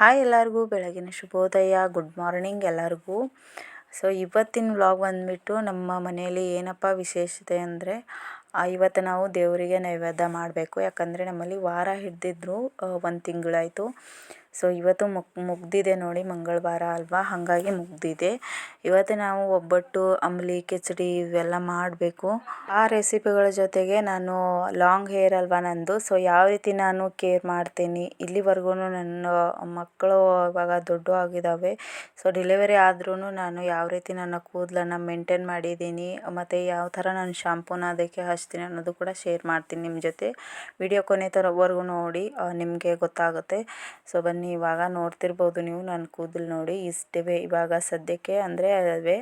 Hi ಎಲ್ಲರಿಗೂ, ಬೆಳಗಿನ ಶುಭೋದಯ ಗುಡ್ ಮಾರ್ನಿಂಗ್ ಎಲ್ಲರಿಗೂ. ಸೊ ಇವತ್ತಿನ ವ್ಲಾಗ್ ಬಂದುಬಿಟ್ಟು ನಮ್ಮ ಮನೆಯಲ್ಲಿ ಏನಪ್ಪ ವಿಶೇಷತೆ ಅಂದರೆ ಇವತ್ತು ನಾವು ದೇವರಿಗೆ ನೈವೇದ್ಯ ಮಾಡಬೇಕು. ಯಾಕಂದರೆ ನಮ್ಮಲ್ಲಿ ವಾರ ಹಿಡಿದಿದ್ರು ಒಂದು ತಿಂಗಳಾಯಿತು. ಸೊ ಇವತ್ತು ಮುಗ್, ಮುಗಿದಿದೆ ನೋಡಿ ಮಂಗಳವಾರ ಅಲ್ವಾ? ಹಾಗಾಗಿ ಮುಗಿದಿದೆ. ಇವತ್ತು ನಾವು ಒಬ್ಬಟ್ಟು, ಅಂಬಲಿ, ಕಿಚಡಿ ಇವೆಲ್ಲ ಮಾಡಬೇಕು. ಆ ರೆಸಿಪಿಗಳ ಜೊತೆಗೆ ನಾನು ಲಾಂಗ್ ಹೇರ್ ಅಲ್ವಾ ನಂದು? ಸೊ ಯಾವ ರೀತಿ ನಾನು ಕೇರ್ ಮಾಡ್ತೀನಿ? ಇಲ್ಲಿವರೆಗೂ ನನ್ನ ಮಕ್ಕಳು ಇವಾಗ ದೊಡ್ಡ ಆಗಿದ್ದಾವೆ ಸೊ ಡೆಲಿವರಿ ಆದ್ರೂ ನಾನು ಯಾವ ರೀತಿ ನನ್ನ ಕೂದಲನ್ನು ಮೇಂಟೈನ್ ಮಾಡಿದ್ದೀನಿ? ಮತ್ತು ಯಾವ ಥರ ನಾನು ಶಾಂಪೂನ ಅದಕ್ಕೆ ಹಚ್ತೀನಿ ಅನ್ನೋದು ಕೂಡ ಶೇರ್ ಮಾಡ್ತೀನಿ ನಿಮ್ಮ ಜೊತೆ. ವಿಡಿಯೋ ಕೊನೆ ಥರವರೆಗೂ ನೋಡಿ ನಿಮಗೆ ಗೊತ್ತಾಗುತ್ತೆ. ಸೊ ಬನ್ನಿ. ಇವಾಗ ನೋಡ್ತಿರ್ಬೋದು ನೀವು ನನ್ನ ಕೂದಲು ನೋಡಿ. ಇಷ್ಟಿವೆ ಇವಾಗ ಸದ್ಯಕ್ಕೆ ಅಂದರೆ ಅದೇ.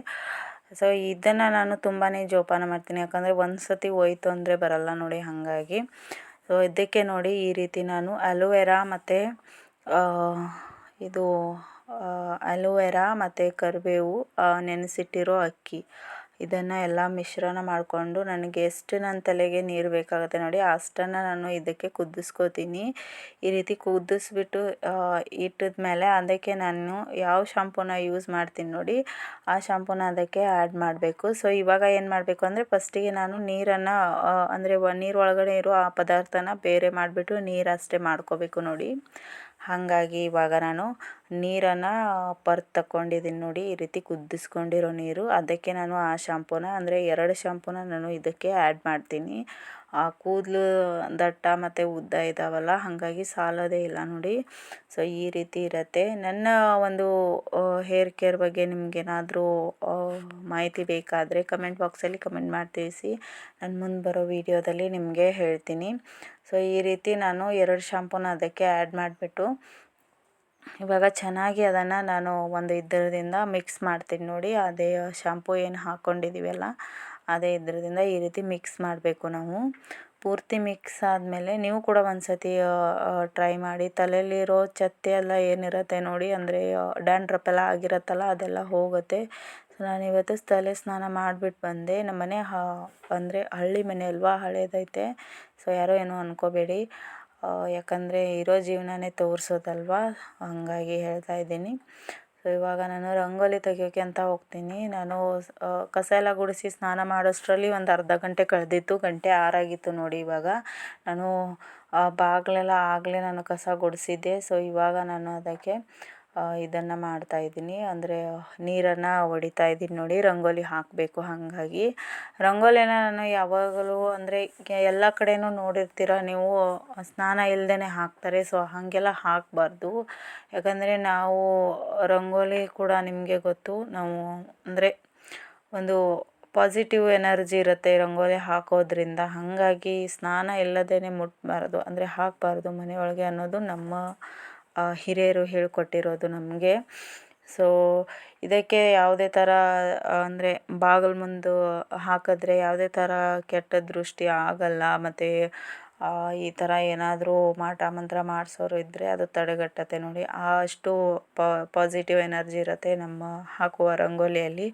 ಸೊ ಇದನ್ನು ನಾನು ತುಂಬಾ ಜೋಪಾನ ಮಾಡ್ತೀನಿ. ಯಾಕಂದರೆ ಒಂದು ಸತಿ ಹೋಯ್ತು ಅಂದರೆ ಬರಲ್ಲ ನೋಡಿ ಹಾಗಾಗಿ. ಸೊ ಇದಕ್ಕೆ ನೋಡಿ ಈ ರೀತಿ ನಾನು ಅಲೋವೆರಾ ಮತ್ತು ಇದು ಅಲೋವೆರಾ ಮತ್ತು ಕರಿಬೇವು ನೆನೆಸಿಟ್ಟಿರೋ ಅಕ್ಕಿ. ಇದನ್ನು ಎಲ್ಲ ಮಿಶ್ರಣ ಮಾಡಿಕೊಂಡು ನನಗೆ ಎಷ್ಟು ನನ್ನ ತಲೆಗೆ ನೀರು ಬೇಕಾಗುತ್ತೆ ನೋಡಿ, ಅಷ್ಟನ್ನು ನಾನು ಇದಕ್ಕೆ ಕುದಿಸ್ಕೋತೀನಿ. ಈ ರೀತಿ ಕುದಿಸ್ಬಿಟ್ಟು ಇಟ್ಟಿದ್ಮೇಲೆ ಅದಕ್ಕೆ ನಾನು ಯಾವ ಶಾಂಪೂನ ಯೂಸ್ ಮಾಡ್ತೀನಿ ನೋಡಿ, ಆ ಶಾಂಪೂನ ಅದಕ್ಕೆ ಆ್ಯಡ್ ಮಾಡಬೇಕು. ಸೊ ಇವಾಗ ಏನು ಮಾಡಬೇಕು ಅಂದರೆ ಫಸ್ಟಿಗೆ ನಾನು ನೀರನ್ನು ಅಂದರೆ ನೀರು ಒಳಗಡೆ ಇರೋ ಆ ಪದಾರ್ಥನ ಬೇರೆ ಮಾಡಿಬಿಟ್ಟು ನೀರು ಅಷ್ಟೇ ಮಾಡ್ಕೋಬೇಕು ನೋಡಿ. ಹಾಗಾಗಿ ಇವಾಗ ನಾನು ನೀರನ್ನು ಪರ್ ತಗೊಂಡಿದ್ದೀನಿ ನೋಡಿ, ಈ ರೀತಿ ಕುದಿಸ್ಕೊಂಡಿರೋ ನೀರು. ಅದಕ್ಕೆ ನಾನು ಆ ಶಾಂಪೂನ ಅಂದರೆ ಎರಡು ಶಾಂಪೂನ ನಾನು ಇದಕ್ಕೆ ಆ್ಯಡ್ ಮಾಡ್ತೀನಿ. ಆ ಕೂದಲು ದಟ್ಟ ಮತ್ತು ಉದ್ದ ಇದ್ದಾವಲ್ಲ ಹಾಗಾಗಿ ಸಾಲೋದೇ ಇಲ್ಲ ನೋಡಿ. ಸೊ ಈ ರೀತಿ ಇರುತ್ತೆ. ನನ್ನ ಒಂದು ಹೇರ್ ಕೇರ್ ಬಗ್ಗೆ ನಿಮಗೇನಾದರೂ ಮಾಹಿತಿ ಬೇಕಾದರೆ ಕಮೆಂಟ್ ಬಾಕ್ಸಲ್ಲಿ ಕಮೆಂಟ್ ಮಾಡಿ ತಿಳಿಸಿ ನಾನು ಮುಂದೆ ಬರೋ ವೀಡಿಯೋದಲ್ಲಿ ನಿಮಗೆ ಹೇಳ್ತೀನಿ. ಸೊ ಈ ರೀತಿ ನಾನು ಎರಡು ಶಾಂಪೂನ ಅದಕ್ಕೆ ಆ್ಯಡ್ ಮಾಡಿಬಿಟ್ಟು, ಇವಾಗ ಚೆನ್ನಾಗಿ ಅದನ್ನು ನಾನು ಒಂದು ಇದರದಿಂದ ಮಿಕ್ಸ್ ಮಾಡ್ತೀನಿ ನೋಡಿ. ಅದೇ ಶಾಂಪೂ ಏನು ಹಾಕ್ಕೊಂಡಿದ್ದೀವಲ್ಲ ಅದೇ ಇದರಿಂದ ಈ ರೀತಿ ಮಿಕ್ಸ್ ಮಾಡಬೇಕು ನಾವು. ಪೂರ್ತಿ ಮಿಕ್ಸ್ ಆದಮೇಲೆ ನೀವು ಕೂಡ ಒಂದು ಸತಿ ಟ್ರೈ ಮಾಡಿ. ತಲೆಯಲ್ಲಿರೋ ಚತ್ತೆ ಎಲ್ಲ ಏನಿರುತ್ತೆ ನೋಡಿ, ಅಂದರೆ ಡ್ಯಾಂಡ್ರಪ್ ಎಲ್ಲ ಆಗಿರುತ್ತಲ್ಲ, ಅದೆಲ್ಲ ಹೋಗುತ್ತೆ. ನಾನು ಇವತ್ತು ತಲೆ ಸ್ನಾನ ಮಾಡಿಬಿಟ್ಟು ಬಂದೆ. ನಮ್ಮನೆ ಮನೆ ಅಂದರೆ ಹಳ್ಳಿ ಮನೆ ಅಲ್ವಾ, ಹಳೇದೈತೆ. ಸೊ ಯಾರೋ ಏನೋ ಅಂದ್ಕೋಬೇಡಿ ಯಾಕಂದರೆ ಇರೋ ಜೀವನನೇ ತೋರಿಸೋದಲ್ವಾ? ಹಾಗಾಗಿ ಹೇಳ್ತಾ ಇದ್ದೀನಿ. ಇವಾಗ ನಾನು ರಂಗೋಲಿ ತೆಗಿಯೋಕ್ಕೆ ಅಂತ ಹೋಗ್ತೀನಿ. ನಾನು ಕಸ ಎಲ್ಲ ಗುಡಿಸಿ ಸ್ನಾನ ಮಾಡೋಷ್ಟರಲ್ಲಿ ಒಂದು ಅರ್ಧ ಗಂಟೆ ಕಳೆದಿತ್ತು ಗಂಟೆ ಆರಾಗಿತ್ತು ನೋಡಿ ಇವಾಗ. ನಾನು ಬಾಗಿಲೆಲ್ಲ ಆಗಲೇ ನಾನು ಕಸ ಗುಡಿಸಿದ್ದೆ. ಸೊ ಇವಾಗ ನಾನು ಅದಕ್ಕೆ ಇದನ್ನು ಮಾಡ್ತಾಯಿದ್ದೀನಿ ಅಂದರೆ ನೀರನ್ನು ಹೊಡಿತಾ ಇದ್ದೀನಿ ನೋಡಿ, ರಂಗೋಲಿ ಹಾಕಬೇಕು ಹಾಗಾಗಿ. ರಂಗೋಲಿನ ನಾನು ಯಾವಾಗಲೂ ಅಂದರೆ ಎಲ್ಲ ಕಡೆಯೂ ನೋಡಿರ್ತೀರ ನೀವು, ಸ್ನಾನ ಇಲ್ಲದೇ ಹಾಕ್ತಾರೆ, ಸೊ ಹಾಗೆಲ್ಲ ಹಾಕಬಾರ್ದು. ಯಾಕಂದರೆ ನಾವು ರಂಗೋಲಿ ಕೂಡ ನಿಮಗೆ ಗೊತ್ತು, ನಾವು ಅಂದರೆ ಒಂದು ಪಾಸಿಟಿವ್ ಎನರ್ಜಿ ಇರುತ್ತೆ ರಂಗೋಲಿ ಹಾಕೋದ್ರಿಂದ. ಹಾಗಾಗಿ ಸ್ನಾನ ಇಲ್ಲದೇ ಮುಟ್ಬಾರ್ದು, ಅಂದರೆ ಹಾಕಬಾರ್ದು ಮನೆಯೊಳಗೆ ಅನ್ನೋದು ನಮ್ಮ ಹಿರಿಯರು ಹೇಳಿಕೊಟ್ಟಿರೋದು ನಮಗೆ. ಸೊ ಇದಕ್ಕೆ ಯಾವುದೇ ಥರ ಅಂದರೆ ಬಾಗಿಲು ಮುಂದೆ ಹಾಕಿದ್ರೆ ಯಾವುದೇ ಥರ ಕೆಟ್ಟ ದೃಷ್ಟಿ ಆಗಲ್ಲ, ಮತ್ತು ಈ ಥರ ಏನಾದರೂ ಮಾಟ ಮಂತ್ರ ಮಾಡಿಸೋರು ಇದ್ದರೆ ಅದು ತಡೆಗಟ್ಟುತ್ತೆ ನೋಡಿ. ಅಷ್ಟು ಪಾಸಿಟಿವ್ ಎನರ್ಜಿ ಇರುತ್ತೆ ನಮ್ಮ ಹಾಕುವ ರಂಗೋಲಿಯಲ್ಲಿ.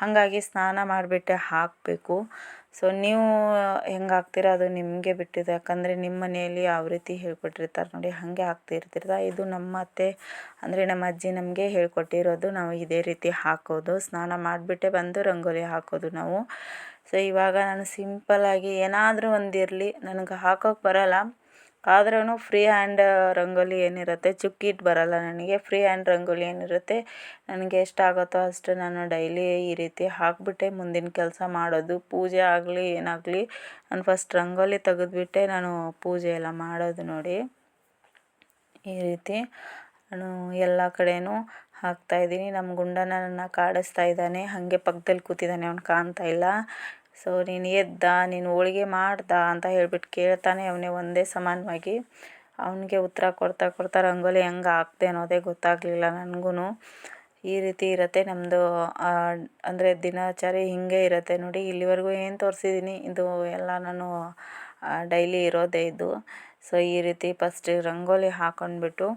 ಹಾಗಾಗಿ ಸ್ನಾನ ಮಾಡಿಬಿಟ್ಟೆ ಹಾಕಬೇಕು. ಸೊ ನೀವು ಹೆಂಗೆ ಹಾಕ್ತೀರ ಅದು ನಿಮಗೆ ಬಿಟ್ಟಿದೆ. ಯಾಕಂದರೆ ನಿಮ್ಮ ಮನೆಯಲ್ಲಿ ಯಾವ ರೀತಿ ಹೇಳ್ಕೊಟ್ಟಿರ್ತಾರೆ ನೋಡಿ, ಹಾಗೆ ಹಾಕ್ತಿರ್ತೀರ ಇದು ನಮ್ಮ ಅತ್ತೆ ಅಂದರೆ ನಮ್ಮ ಅಜ್ಜಿ ನಮಗೆ ಹೇಳ್ಕೊಟ್ಟಿರೋದು ನಾವು ಇದೇ ರೀತಿ ಹಾಕೋದು. ಸ್ನಾನ ಮಾಡಿಬಿಟ್ಟೆ ಬಂದು ರಂಗೋಲಿ ಹಾಕೋದು ನಾವು. ಸೊ ಇವಾಗ ನಾನು ಸಿಂಪಲ್ಲಾಗಿ ಏನಾದರೂ ಒಂದಿರಲಿ ನನಗೆ ಹಾಕೋಕ್ಕೆ ಬರಲ್ಲ. ಆದ್ರೂ ಫ್ರೀ ಹ್ಯಾಂಡ್ ರಂಗೋಲಿ ಏನಿರುತ್ತೆ ಚುಕ್ಕಿಟ್ಟು ಬರಲ್ಲ ನನಗೆ. ಫ್ರೀ ಹ್ಯಾಂಡ್ ರಂಗೋಲಿ ಏನಿರುತ್ತೆ, ನನಗೆ ಎಷ್ಟಾಗುತ್ತೋ ಅಷ್ಟು ನಾನು ಡೈಲಿ ಈ ರೀತಿ ಹಾಕಿಬಿಟ್ಟೆ. ಮುಂದಿನ ಕೆಲಸ ಮಾಡೋದು, ಪೂಜೆ ಆಗಲಿ, ಏನಾಗಲಿ, ನಾನು ಫಸ್ಟ್ ರಂಗೋಲಿ ತೆಗೆದ್ಬಿಟ್ಟೆ. ನಾನು ಪೂಜೆ ಎಲ್ಲ ಮಾಡೋದು ನೋಡಿ ಈ ರೀತಿ ನಾನು ಎಲ್ಲ ಕಡೆಯೂ ಹಾಕ್ತಾಯಿದ್ದೀನಿ ನಮ್ಮ ಗುಂಡನ ನನ್ನ ಕಾಡಿಸ್ತಾ ಇದ್ದಾನೆ. ಹಾಗೆ ಪಕ್ಕದಲ್ಲಿ ಕೂತಿದ್ದಾನೆ, ಅವ್ನು ಕಾಣ್ತಾ ಇಲ್ಲ. ಸೊ ನೀನು ಎದ್ದ, ನೀನು ಹೋಳಿಗೆ ಮಾಡ್ದ ಅಂತ ಹೇಳ್ಬಿಟ್ಟು ಕೇಳ್ತಾನೆ ಅವನೇ ಒಂದೇ ಸಮಾನವಾಗಿ. ಅವನಿಗೆ ಉತ್ತರ ಕೊಡ್ತಾ ಕೊಡ್ತಾ ರಂಗೋಲಿ ಹೆಂಗೆ ಹಾಕ್ದೆ ಅನ್ನೋದೇ ಗೊತ್ತಾಗಲಿಲ್ಲ ನನಗೂ ಈ ರೀತಿ ಇರುತ್ತೆ ನಮ್ಮದು ಅಂದರೆ ದಿನಚರಿ ಹೀಗೆ ಇರುತ್ತೆ ನೋಡಿ. ಇಲ್ಲಿವರೆಗೂ ಏನು ತೋರಿಸಿದ್ದೀನಿ ಇದು ಎಲ್ಲ ನಾನು ಡೈಲಿ ಇರೋದೇ ಇದು. ಸೊ ಈ ರೀತಿ ಫಸ್ಟ್ ರಂಗೋಲಿ ಹಾಕೊಂಡ್ಬಿಟ್ಟು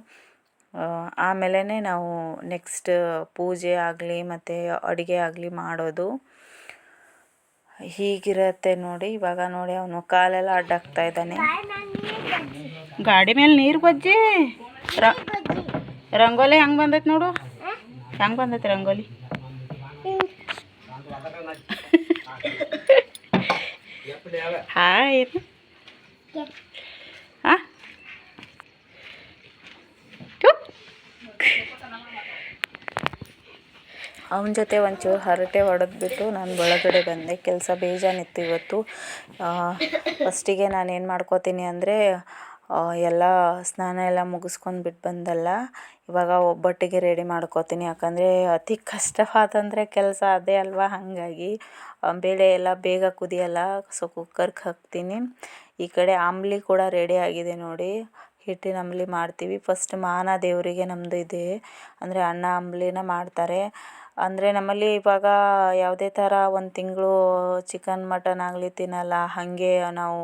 ಆಮೇಲೆ ನಾವು ನೆಕ್ಸ್ಟ್ ಪೂಜೆ ಆಗಲಿ ಮತ್ತು ಅಡುಗೆ ಆಗಲಿ ಮಾಡೋದು. ಹೀಗಿರುತ್ತೆ ನೋಡಿ ಇವಾಗ ನೋಡಿ ಅವನು ಕಾಲೆಲ್ಲ ಅಡ್ಡಾಕ್ತಾ ಇದ್ದಾನೆ. ಗಾಡಿ ಮೇಲೆ ನೀರು ಬಜ್ಜಿ ರಂಗೋಲಿ ಹೆಂಗೆ ಬಂದೈತೆ ನೋಡು. ಹೆಂಗೆ ಬಂದೈತೆ ರಂಗೋಲಿ? ಹಾಯ್. ಹಾಂ ಅವನ ಜೊತೆ ಒಂಚೂರು ಹರಟೆ ಹೊಡೆದ್ಬಿಟ್ಟು ನಾನು ಒಳಗಡೆ ಬಂದೆ. ಕೆಲಸ ಬೇಜಾನಿತ್ತು ಇವತ್ತು. ಫಸ್ಟಿಗೆ ನಾನು ಏನು ಮಾಡ್ಕೋತೀನಿ ಅಂದರೆ ಎಲ್ಲ ಸ್ನಾನ ಎಲ್ಲ ಮುಗಿಸ್ಕೊಂಡು ಬಿಟ್ಟು ಬಂದಲ್ಲ. ಇವಾಗ ಒಬ್ಬಟ್ಟಿಗೆ ರೆಡಿ ಮಾಡ್ಕೋತೀನಿ. ಯಾಕಂದರೆ ಅತಿ ಕಷ್ಟವಾದಂದರೆ ಕೆಲಸ ಅದೇ ಅಲ್ವಾ ಹಾಗಾಗಿ. ಬೇಳೆ ಎಲ್ಲ ಬೇಗ ಕುದಿಯಲ್ಲ ಸೊ ಕುಕ್ಕರ್ಗೆ ಹಾಕ್ತೀನಿ. ಈ ಕಡೆ ಆಂಬ್ಲಿ ಕೂಡ ರೆಡಿ ಆಗಿದೆ ನೋಡಿ. ಹಿಟ್ಟಿನ ಅಂಬ್ಲಿ ಮಾಡ್ತೀವಿ. ಫಸ್ಟ್ ಮಾನ ದೇವರಿಗೆ ನಮ್ಮದು ಇದೆ. ಅಂದರೆ ಅಣ್ಣ ಅಂಬ್ಲಿನ ಮಾಡ್ತಾರೆ. ಅಂದರೆ ನಮ್ಮಲ್ಲಿ ಇವಾಗ ಯಾವುದೇ ಥರ ಒಂದು ತಿಂಗಳು ಚಿಕನ್, ಮಟನ್ ಆಗಲಿ ತಿನ್ನಲ್ಲ. ಹಾಗೆ ನಾವು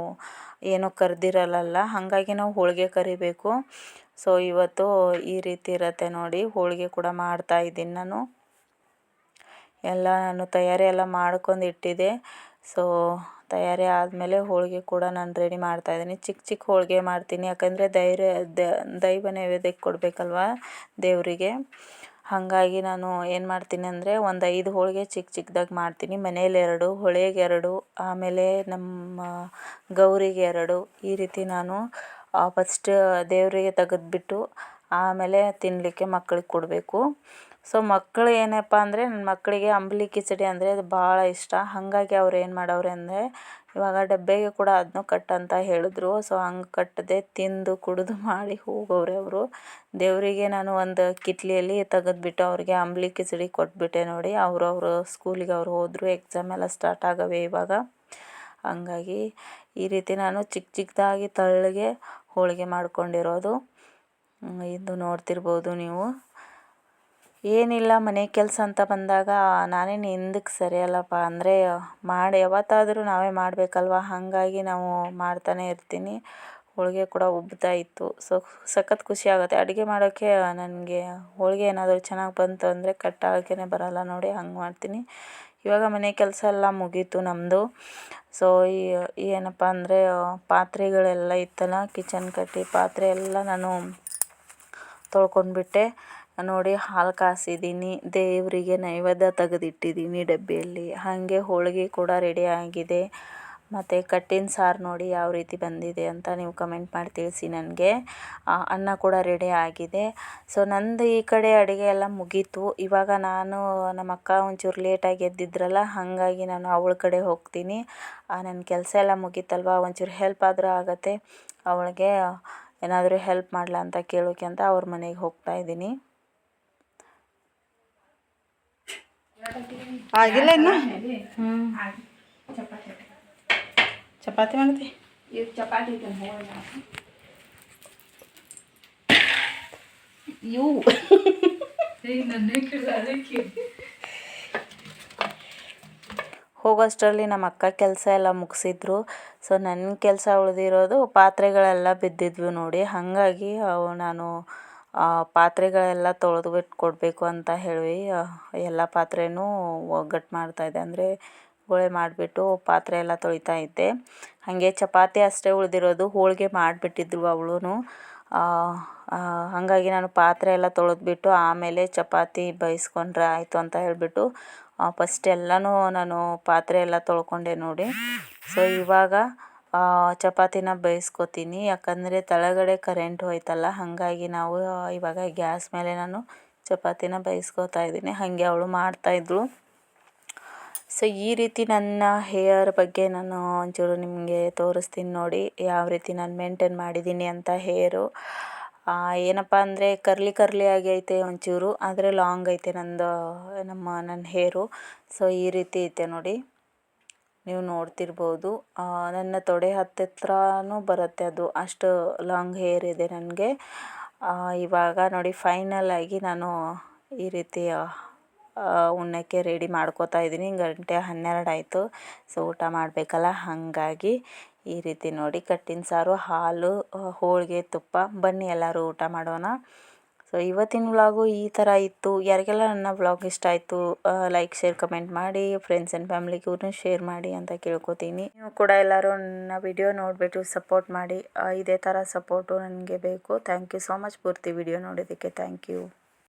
ಏನೂ ಕರೆದಿರಲ್ಲಲ್ಲ. ಹಾಗಾಗಿ ನಾವು ಹೋಳಿಗೆ ಕರಿಬೇಕು. ಸೊ ಇವತ್ತು ಈ ರೀತಿ ಇರುತ್ತೆ ನೋಡಿ. ಹೋಳಿಗೆ ಕೂಡ ಮಾಡ್ತಾ ಇದ್ದೀನಿ ನಾನು. ಎಲ್ಲ ನಾನು ತಯಾರಿ ಎಲ್ಲ ಮಾಡ್ಕೊಂಡು ಇಟ್ಟಿದ್ದೆ. ಸೊ ತಯಾರಿ ಆದಮೇಲೆ ಹೋಳಿಗೆ ಕೂಡ ನಾನು ರೆಡಿ ಮಾಡ್ತಾಯಿದ್ದೀನಿ ಚಿಕ್ಕ ಚಿಕ್ಕ ಹೋಳಿಗೆ ಮಾಡ್ತೀನಿ. ಯಾಕಂದರೆ ಧೈರ್ಯ ದೈವ ನೈವೇದ್ಯಕ್ಕೆ ಕೊಡಬೇಕಲ್ವ ದೇವರಿಗೆ. ಹಾಗಾಗಿ ನಾನು ಏನು ಮಾಡ್ತೀನಿ ಅಂದರೆ ಒಂದು ಐದು ಹೋಳಿಗೆ ಚಿಕ್ಕ ಚಿಕ್ದಾಗಿ ಮಾಡ್ತೀನಿ. ಮನೆಯಲ್ಲಿ ಎರಡು ಹೊಳೆಗೆ ಎರಡು, ಆಮೇಲೆ ನಮ್ಮ ಗೌರಿಗೆ ಎರಡು. ಈ ರೀತಿ ನಾನು ಫಸ್ಟ್ ದೇವರಿಗೆ ತೆಗೆದ್ಬಿಟ್ಟು ಆಮೇಲೆ ತಿನ್ನಲಿಕ್ಕೆ ಮಕ್ಳಿಗೆ ಕೊಡಬೇಕು. ಸೊ ಮಕ್ಕಳು ಏನಪ್ಪ ಅಂದರೆ ನನ್ನ ಮಕ್ಕಳಿಗೆ ಅಂಬಲಿ ಕಿಚಡಿ ಅಂದರೆ ಅದು ಭಾಳ ಇಷ್ಟ. ಹಾಗಾಗಿ ಅವ್ರು ಏನು ಮಾಡವ್ರೆ ಅಂದರೆ, ಇವಾಗ ಡಬ್ಬೆಗೆ ಕೂಡ ಅದನ್ನು ಕಟ್ಟು ಅಂತ ಹೇಳಿದ್ರು. ಸೊ ಹಂಗೆ ಕಟ್ಟದೆ ತಿಂದು, ಕುಡಿದು ಮಾಡಿ ಹೋಗವ್ರೆ ಅವರು. ದೇವರಿಗೆ ನಾನು ಒಂದು ಕಿಟ್ಲಿಯಲ್ಲಿ ತೆಗೆದ್ಬಿಟ್ಟು ಅವ್ರಿಗೆ ಅಂಬಲಿ ಕಿಚಡಿ ಕೊಟ್ಬಿಟ್ಟೆ ನೋಡಿ. ಅವರು ಅವರು ಸ್ಕೂಲಿಗೆ ಅವ್ರು ಹೋದರು ಎಕ್ಸಾಮ್ ಎಲ್ಲ ಸ್ಟಾರ್ಟ್ ಆಗವೆ ಇವಾಗ. ಹಂಗಾಗಿ ಈ ರೀತಿ ನಾನು ಚಿಕ್ಕ ಚಿಕ್ಕದಾಗಿ ತಳ್ಳಗೆ ಹೋಳಿಗೆ ಮಾಡ್ಕೊಂಡಿರೋದು. ಇದು ನೋಡ್ತಿರ್ಬೋದು ನೀವು. ಏನಿಲ್ಲ, ಮನೆ ಕೆಲಸ ಅಂತ ಬಂದಾಗ ನಾನೇನು ಹಿಂದಕ್ಕೆ ಸರಿಯಲ್ಲಪ್ಪ. ಅಂದರೆ, ಮಾಡಿ, ಯಾವತ್ತಾದರೂ ನಾವೇ ಮಾಡಬೇಕಲ್ವ? ಹಾಗಾಗಿ ನಾವು ಮಾಡ್ತಾನೆ ಇರ್ತೀನಿ. ಹೋಳಿಗೆ ಕೂಡ ಉಬ್ಬುತ್ತಾ ಇತ್ತು. ಸೊ ಸಖತ್ತು ಖುಷಿ ಆಗುತ್ತೆ. ಅಡುಗೆ ಮಾಡೋಕ್ಕೆ ನನಗೆ ಹೋಳಿಗೆ ಏನಾದರೂ ಚೆನ್ನಾಗಿ ಬಂತು ಅಂದರೆ ಕಟ್ ಆಗೋಕ್ಕೇ ಬರೋಲ್ಲ ನೋಡಿ, ಹಂಗೆ ಮಾಡ್ತೀನಿ. ಇವಾಗ ಮನೆ ಕೆಲಸ ಎಲ್ಲ ಮುಗೀತು ನಮ್ಮದು ಸೊ ಈ ಏನಪ್ಪ ಅಂದರೆ, ಪಾತ್ರೆಗಳೆಲ್ಲ ಇತ್ತಲ್ಲ, ಕಿಚನ್ ಕಟ್ಟಿ ಪಾತ್ರೆ ಎಲ್ಲ ನಾನು ತೊಳ್ಕೊಂಡ್ಬಿಟ್ಟೆ. ನೋಡಿ ಹಾಲು ಕಾಸಿದ್ದೀನಿ ದೇವರಿಗೆ ನೈವೇದ್ಯ ತೆಗೆದಿಟ್ಟಿದ್ದೀನಿ ಡಬ್ಬಿಯಲ್ಲಿ. ಹಾಗೆ ಹೋಳಿಗೆ ಕೂಡ ರೆಡಿ ಆಗಿದೆ. ಮತ್ತು ಕಟ್ಟಿನ ಸಾರು ನೋಡಿ ಯಾವ ರೀತಿ ಬಂದಿದೆ ಅಂತ ನೀವು ಕಮೆಂಟ್ ಮಾಡಿ ತಿಳಿಸಿ ನನಗೆ. ಅನ್ನ ಕೂಡ ರೆಡಿ ಆಗಿದೆ. ಸೊ ನಂದು ಈ ಕಡೆ ಅಡುಗೆ ಎಲ್ಲ ಮುಗೀತು. ಇವಾಗ ನಾನು ನಮ್ಮ ಅಕ್ಕ ಒಂಚೂರು ಲೇಟಾಗಿ ಎದ್ದಿದ್ರಲ್ಲ, ಹಾಗಾಗಿ ನಾನು ಅವಳ ಕಡೆ ಹೋಗ್ತೀನಿ. ನನ್ನ ಕೆಲಸ ಎಲ್ಲ ಮುಗೀತಲ್ವ? ಒಂಚೂರು ಹೆಲ್ಪ್ ಆದರೂ ಆಗತ್ತೆ. ಅವಳಿಗೆ ಏನಾದರೂ ಹೆಲ್ಪ್ ಮಾಡಲಾ ಅಂತ ಕೇಳೋಕೆ ಅಂತ ಅವ್ರ ಮನೆಗೆ ಹೋಗ್ತಾ ಇದ್ದೀನಿ. ಆಗಿಲ್ಲ ಇನ್ನು. ಚಪಾತಿ ಮಾಡ್ತಿ? ಚಪಾತಿ ಇವು ಹೋಗೋಷ್ಟರಲ್ಲಿ ನಮ್ಮ ಅಕ್ಕ ಕೆಲಸ ಎಲ್ಲ ಮುಗಿಸಿದ್ರು. ಸೊ ನನ್ನ ಕೆಲಸ ಉಳಿದಿರೋದು ಪಾತ್ರೆಗಳೆಲ್ಲ ಬಿದ್ದಿದ್ವು ನೋಡಿ. ಹಾಗಾಗಿ ಅವು ನಾನು ಪಾತ್ರೆಗಳೆಲ್ಲ ತೊಳೆದು ಬಿಟ್ಟು ಕೊಡಬೇಕು ಅಂತ ಹೇಳಿ ಎಲ್ಲ ಪಾತ್ರೆನೂ ಒಗ್ಗಟ್ಟು ಮಾಡ್ತಾಯಿದ್ದೆ ಅಂದರೆ ಗೋಳೆ ಮಾಡಿಬಿಟ್ಟು ಪಾತ್ರೆ ಎಲ್ಲ ತೊಳಿತಾ ಇದ್ದೆ. ಹಾಗೆ ಚಪಾತಿ ಅಷ್ಟೇ ಉಳಿದಿರೋದು, ಹೋಳಿಗೆ ಮಾಡಿಬಿಟ್ಟಿದ್ರು ಅವಳೂ ಹಾಗಾಗಿ ನಾನು ಪಾತ್ರೆ ಎಲ್ಲ ತೊಳೆದ್ಬಿಟ್ಟು ಆಮೇಲೆ ಚಪಾತಿ ಬೇಯಿಸ್ಕೊಂಡ್ರೆ ಆಯಿತು ಅಂತ ಹೇಳಿಬಿಟ್ಟು ಫಸ್ಟ್ ಎಲ್ಲನೂ ನಾನು ಪಾತ್ರೆ ಎಲ್ಲ ತೊಳ್ಕೊಂಡೆ ನೋಡಿ. ಸೊ ಇವಾಗ ಚಪಾತಿನ ಬೇಯಿಸ್ಕೊತೀನಿ. ಯಾಕಂದರೆ ತಳಗಡೆ ಕರೆಂಟ್ ಹೋಯ್ತಲ್ಲ, ಹಾಗಾಗಿ ನಾವು ಇವಾಗ ಗ್ಯಾಸ್ ಮೇಲೆ ನಾನು ಚಪಾತಿನ ಬೇಯಿಸ್ಕೊತಾ ಇದ್ದೀನಿ. ಹಾಗೆ ಅವಳು ಮಾಡ್ತಾಯಿದ್ಳು ಸೊ ಈ ರೀತಿ ನನ್ನ ಹೇಯರ್ ಬಗ್ಗೆ ನಾನು ಒಂಚೂರು ನಿಮಗೆ ತೋರಿಸ್ತೀನಿ ನೋಡಿ. ಯಾವ ರೀತಿ ನಾನು ಮೇಂಟೈನ್ ಮಾಡಿದ್ದೀನಿ ಅಂತ ಹೇರು ಏನಪ್ಪ ಅಂದರೆ ಕರ್ಲಿ ಕರ್ಲಿ ಆಗಿ ಐತೆ ಒಂಚೂರು, ಆದರೆ ಲಾಂಗ್ ಐತೆ ನಂದು, ನಮ್ಮ, ನನ್ನ ಹೇರು ಸೊ ಈ ರೀತಿ ಐತೆ ನೋಡಿ. ನೀವು ನೋಡ್ತಿರ್ಬೋದು. ನನ್ನ ತೊಡೆ ಹತ್ತಿತ್ರನೂ ಬರುತ್ತೆ ಅದು. ಅಷ್ಟು ಲಾಂಗ್ ಹೇರ್ ಇದೆ ನನಗೆ. ಇವಾಗ ನೋಡಿ ಫೈನಲ್ ಆಗಿ ನಾನು ಈ ರೀತಿ ಉಣ್ಣಕ್ಕೆ ರೆಡಿ ಮಾಡ್ಕೋತಾ ಇದ್ದೀನಿ. ಗಂಟೆ ಹನ್ನೆರಡು ಆಯಿತು. ಸೊ ಊಟ ಮಾಡಬೇಕಲ್ಲ? ಹಾಗಾಗಿ ಈ ರೀತಿ ನೋಡಿ ಕಟ್ಟಿನ ಸಾರು, ಹಾಲು, ಹೋಳಿಗೆ, ತುಪ್ಪ. ಬನ್ನಿ ಎಲ್ಲರೂ ಊಟ ಮಾಡೋಣ. ಸೊ ಇವತ್ತಿನ ವ್ಲಾಗು ಈ ಥರ ಇತ್ತು. ಯಾರಿಗೆಲ್ಲ ನನ್ನ ವ್ಲಾಗ್ ಇಷ್ಟ ಆಯಿತು ಲೈಕ್ ಶೇರ್ ಕಮೆಂಟ್ ಮಾಡಿ ಫ್ರೆಂಡ್ಸ್ ಆ್ಯಂಡ್ ಫ್ಯಾಮಿಲಿಗೂ ಶೇರ್ ಮಾಡಿ ಅಂತ ಕೇಳ್ಕೊತೀನಿ. ನೀವು ಕೂಡ ಎಲ್ಲರೂ ನನ್ನ ವಿಡಿಯೋ ನೋಡಿಬಿಟ್ಟು ಸಪೋರ್ಟ್ ಮಾಡಿ. ಇದೇ ಥರ ಸಪೋರ್ಟು ನನಗೆ ಬೇಕು. ಥ್ಯಾಂಕ್ ಯು ಸೋ ಮಚ್ ಪೂರ್ತಿ ವಿಡಿಯೋ ನೋಡಿದ್ದಕ್ಕೆ ಥ್ಯಾಂಕ್ ಯು